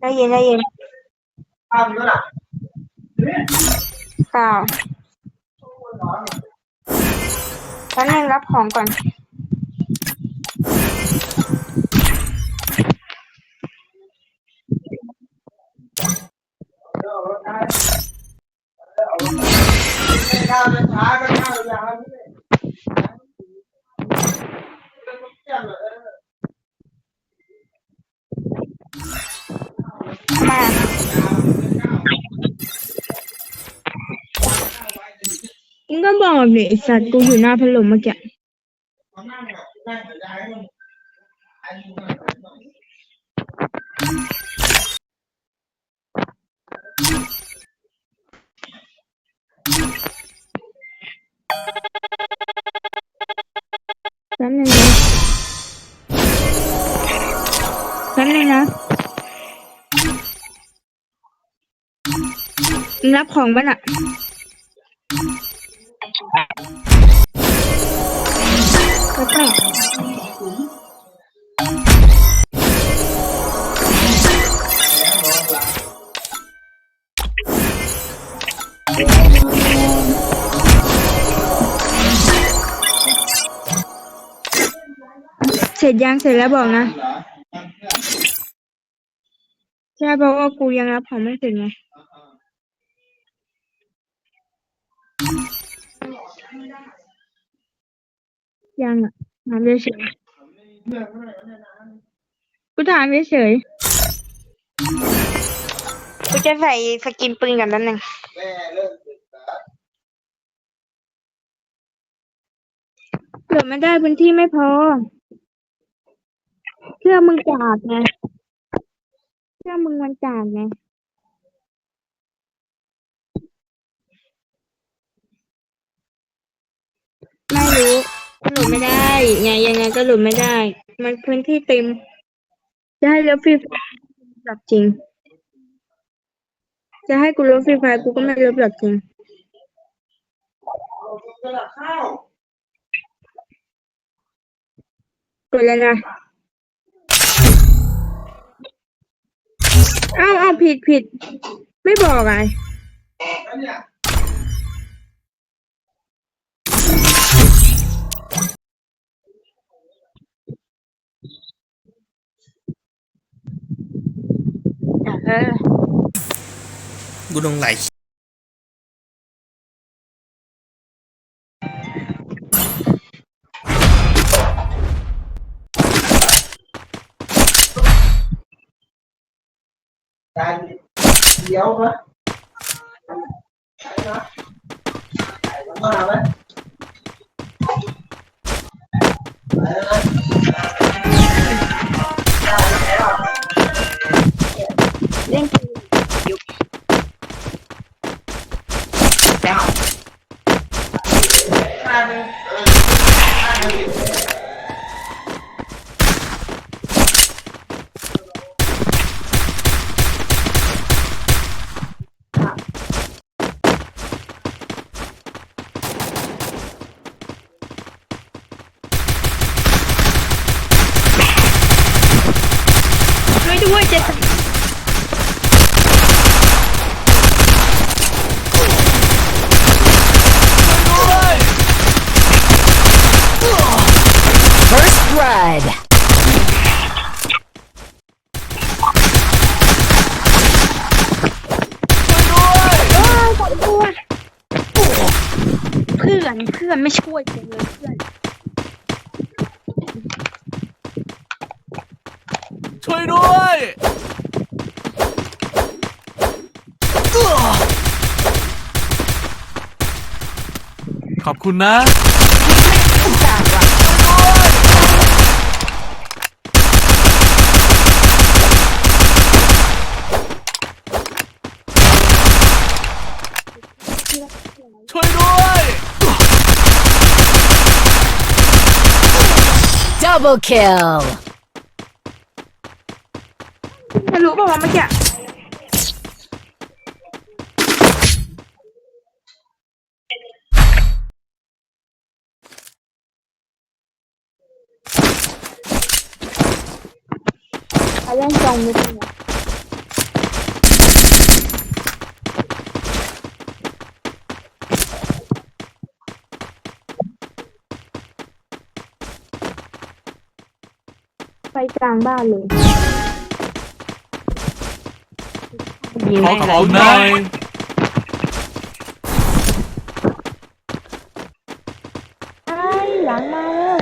ได้ยินได้ยินข้าวมีเท่าไหร่เปล่าแป๊บนึงรับของก่อน ข้าวจะช้าก็ข้าวอย่างนั้นนี่เออ มามึงก็บ อบบนี้ไอสัตว์กูอยู่หน้าพัดลมเมื่อกี้แป๊บนึงนะแป๊บนึงนะรับของบ้านอะ ร็จยังเสร็จแล้วบอกนะเหรอใช่เพราะว่ากูยังรับของไม่เสร็จไงยังอะถามเฉยๆกูถามเฉยๆกูจะใส่สกินปืนกันนั้นหนึ่งแม่เริ่มศึกษาเหลือไม่ได้พื้นที่ไม่พอ เชื่อมึงจากไงเชื่อมึงมันจากไงไม่รู้ก็หลุดไม่ได้ไงยังไงก็หลุดไม่ได้ มันพื้นที่เต็ม จะให้เลือกฟรีไฟล์แบบจริง จะให้กูลบฟรีไฟล์กูก็ไม่ลบแบบจริงกระดาษข้าวกดแล้วนะ อ้าวอ้าวผิดผิด ไม่บอกไงนะเออ กูลงไหล การเดี๋ยวนะใช่นะใส่มาไหมไปแล้วนะ เล่นเกมยุบ ข้าวนึงเออข้าวนึง ช่วยด้วยเจ็ด First blood. เออสองตัวเพื่ อนเพื่อนไม่ช่วยกูเลยเพื่อน ช่วยด้วยขอบคุณนะ ช่วยด้วย Double kill. ทะลุป่าวะเมื่อกี้เอาเล่นสองมือถือ ไปกลางบ้านเลยยิงขอแม่งของหเลน่อยไอ้หลังมาแล้ว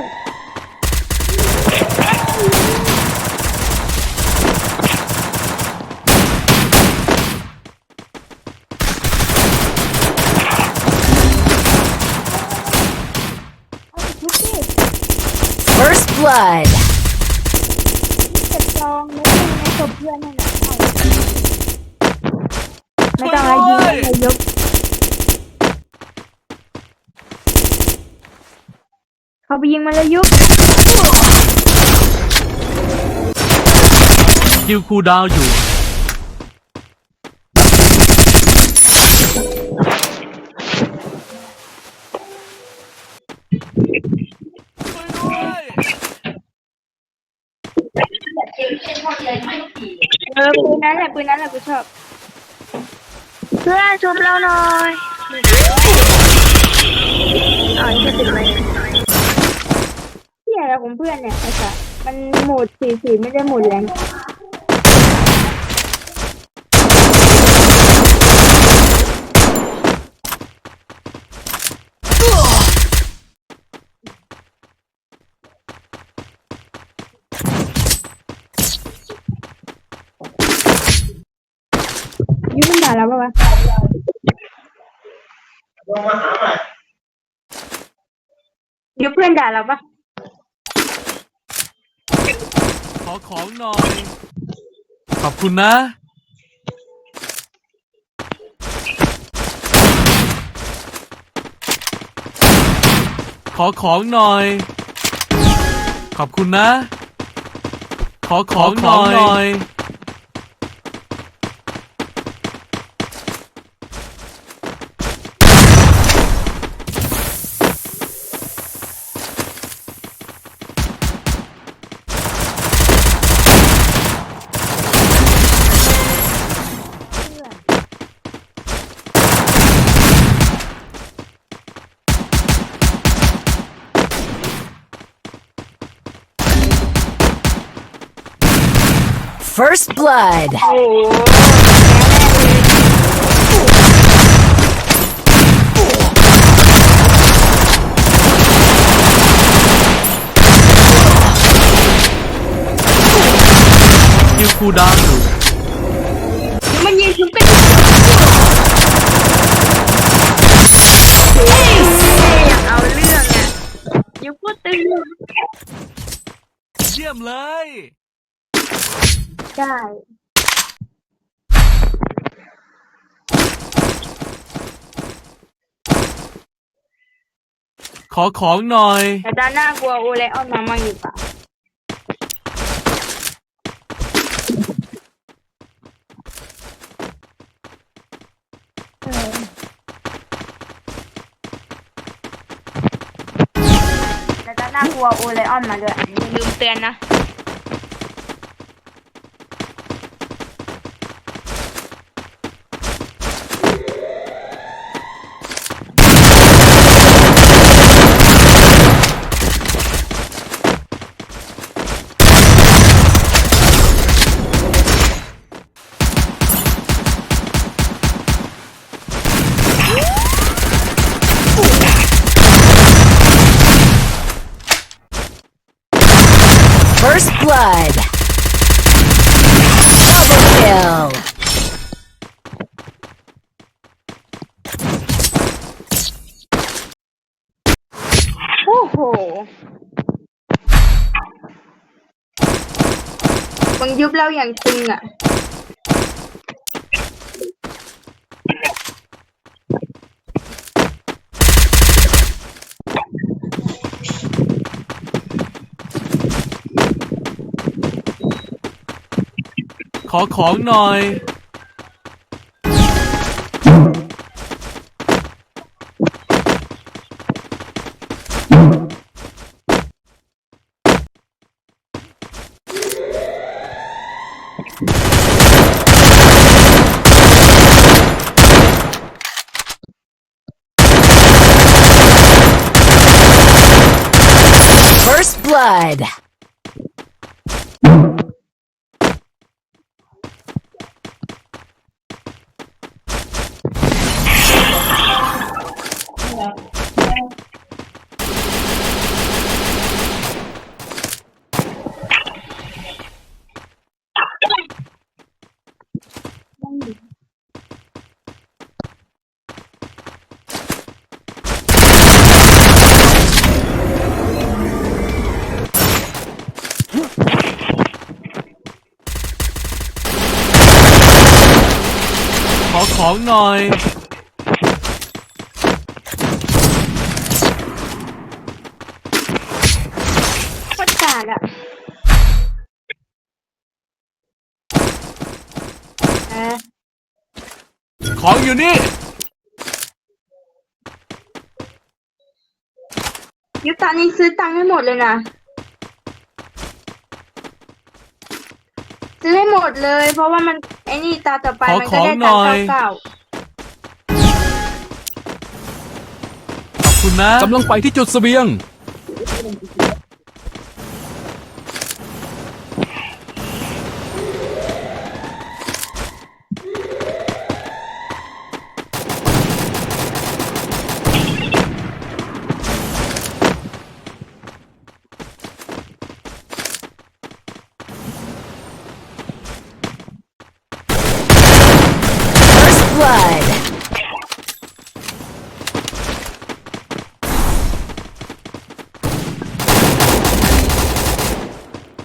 First blood. เก็บซองไม่ต้องในศพเพื่อนนั่นแหละไม่ต้องให้ยิงเลยยกเขา ไปยิงมันเลยยุกคิวคูลดาวน์อยู่ช่วยด้วยเออปืนนั้นแหละปืนนั้นแหละกูชอบ เพื่อนชุบเราหน่อยอ๋อนี่ก็ติดไว้ เที่ยอะไรของเพื่อนเนี่ยไอ้สัสมันโหมดสี่สี่ไม่ได้โหมดแรงยุบมันด่าเราปะวะลงมาหาใหม่ยุบเพื่อนด่าเราปะ ขอของหน่อย ขอบคุณนะ ขอของหน่อย ขอบคุณนะ ขอของหน่อย First blood. โอ้โได้ ขอของหน่อย แต่ด้านหน้ากลัวโอเลออนมามั่งอยู่ปะเออแต่ด้านหน้ากลัวโอเลออนมาด้วยอย่าลืมเตือนนะ ยุบเราอย่างจริงอะ ขอของหน่อย First blood. อของหน่อย โคตรกากอะเออของอยู่นี่ ยุคตอนนี้ซื้อตังค์ให้หมดเลยนะ ซื้อให้หมดเลย เพราะว่ามัน ไอ้นี่ตาต่อไปขอมันก็ได้ของหน่ตังอค์ยเก่าขอบคุณนะ กำลังไปที่จุดเสบียง First blood.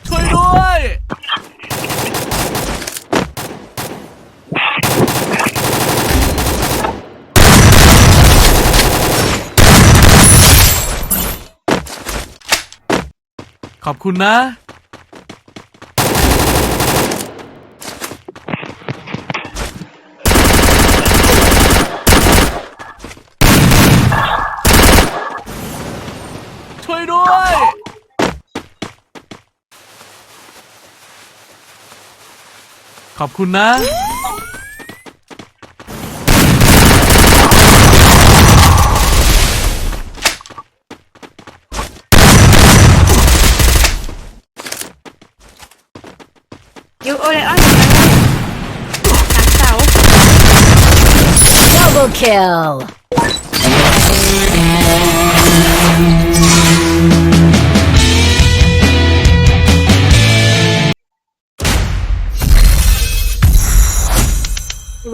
ช่วยด้วย ขอบ คุณนะ ช่วยด้วย ขอบคุณนะ โอเลออนหลังเสา Double kill.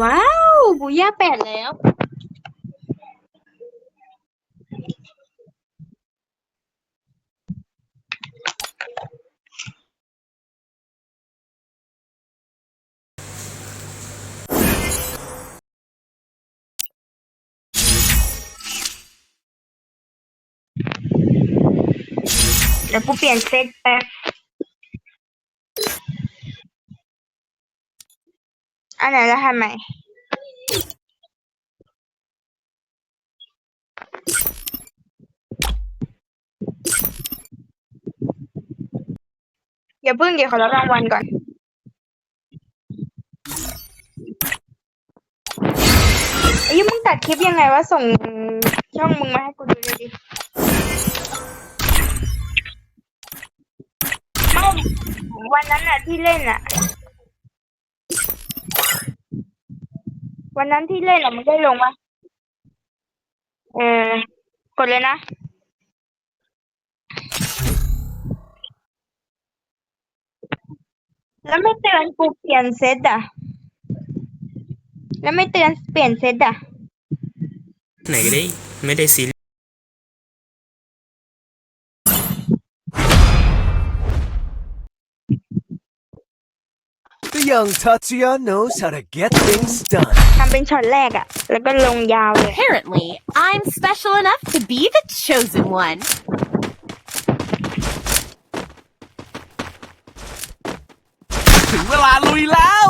ว้าวบูย่าแปดแล้ว ดี๋ยวกูเปลี่ยนเซตแป๊บอันไหนแล้วทำไมอย่าเพิ่งเดี๋ยวขอรับรางวัลก่อนไอ้ยมึงตัดคลิปยังไงวะส่งช่องมึงมาให้กูดูเลยดิไม่ วันนั้นอะที่เล่นอะวันนั้นที่เล่นอะมึงได้ลงปะเออกดเลยนะ แล้วไม่เตือนกูเปลี่ยนเซตอะ แล้วไม่เตือนเปลี่ยนเซตอะ ไหนก็ได้ ไม่ได้ซี young Tatsuya knows how to get things done. ทำเป็นช็อตแรกอ่ะ แล้วก็ลงยาวเลย Apparently, I'm special enough to be the chosen one. ถึงเวลาลุยแล้ว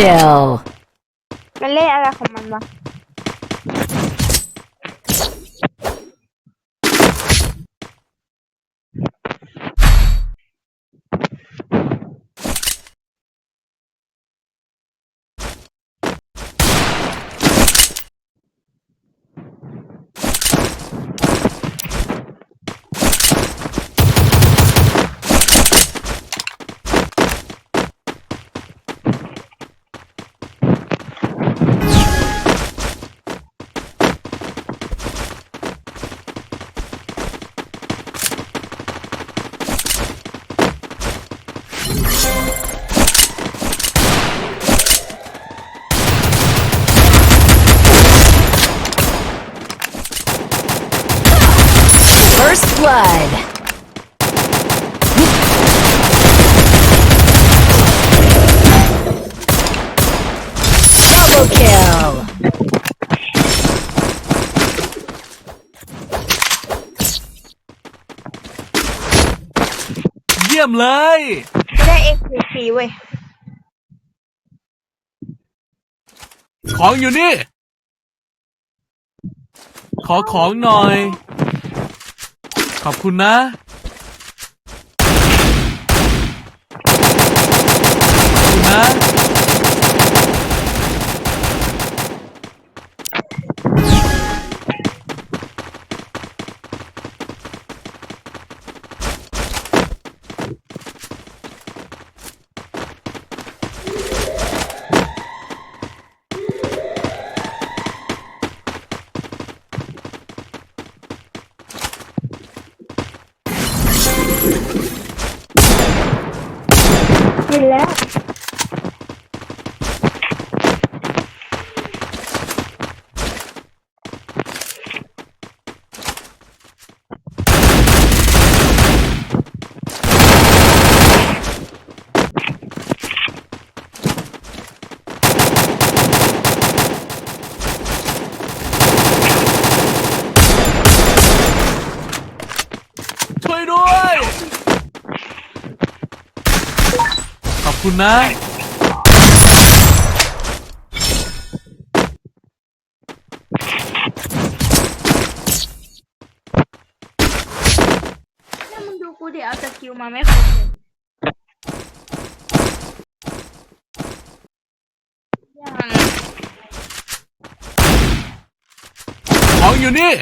kill. มันเ First blood. Double kill. เยี่ยมเลยไม่ได้เอ็กซ์ฟรีเว้ย ของอยู่นี่ ขอของหน่อย ขอบคุณนะ ขอบคุณนะ เห็นแล้ว ช่วยด้วย ขอบ คุณนะถ้ามึงดูกูเดี๋ยวเอาสกิลมาไม่ครบเลยยัง ของอยู่นี่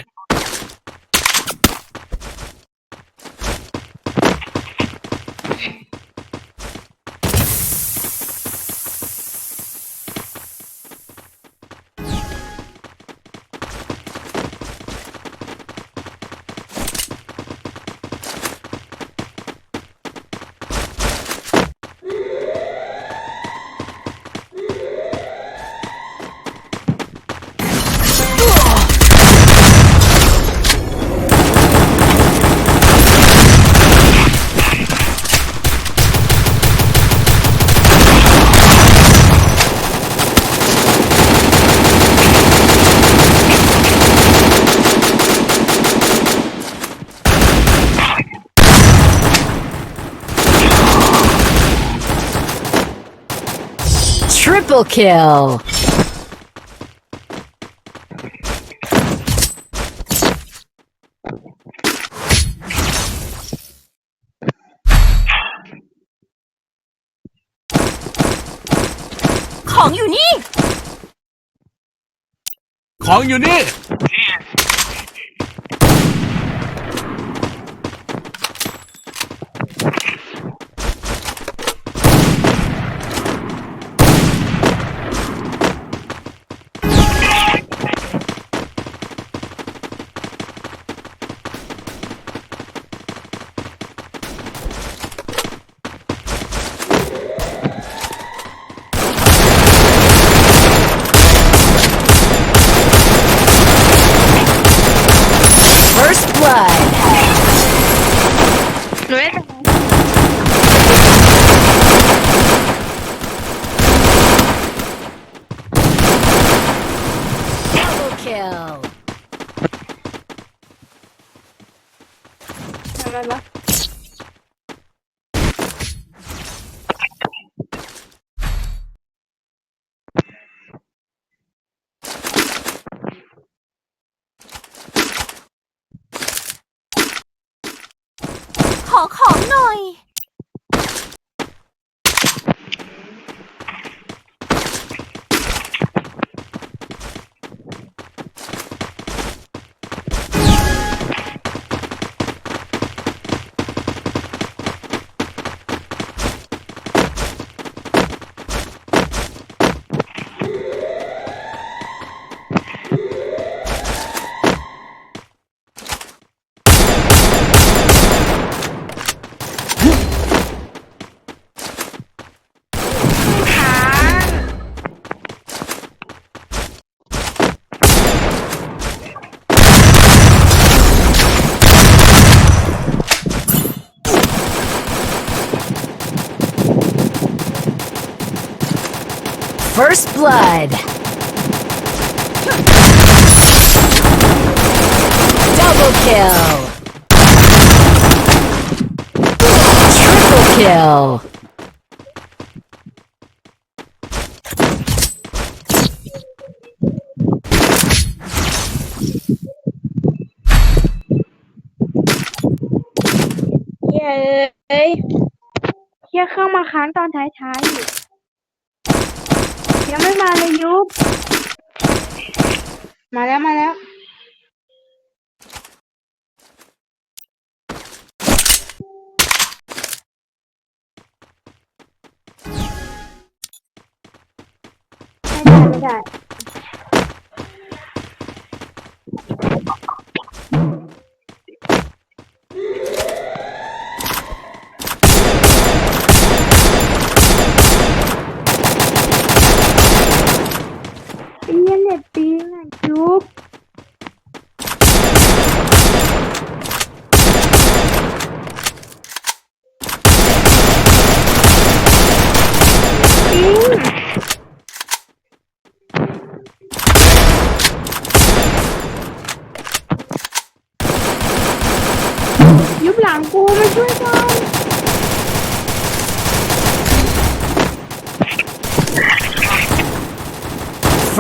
Triple kill. ของอยู่นี่ของอยู่นี่ blood. Double kill. Triple kill. ။เย้เอ้ยเฮียเข้ามาค้างตอนท้ายๆอยู่ ยังไม่มาเลยยุบมาแล้วมาแล้วไม่ได้ไม่ได้ เปียเน็ต ปีนอะจุ๊บปิงยุบหลังกูมาช่วยกัน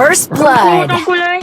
First กู blood. ตรงกูเลย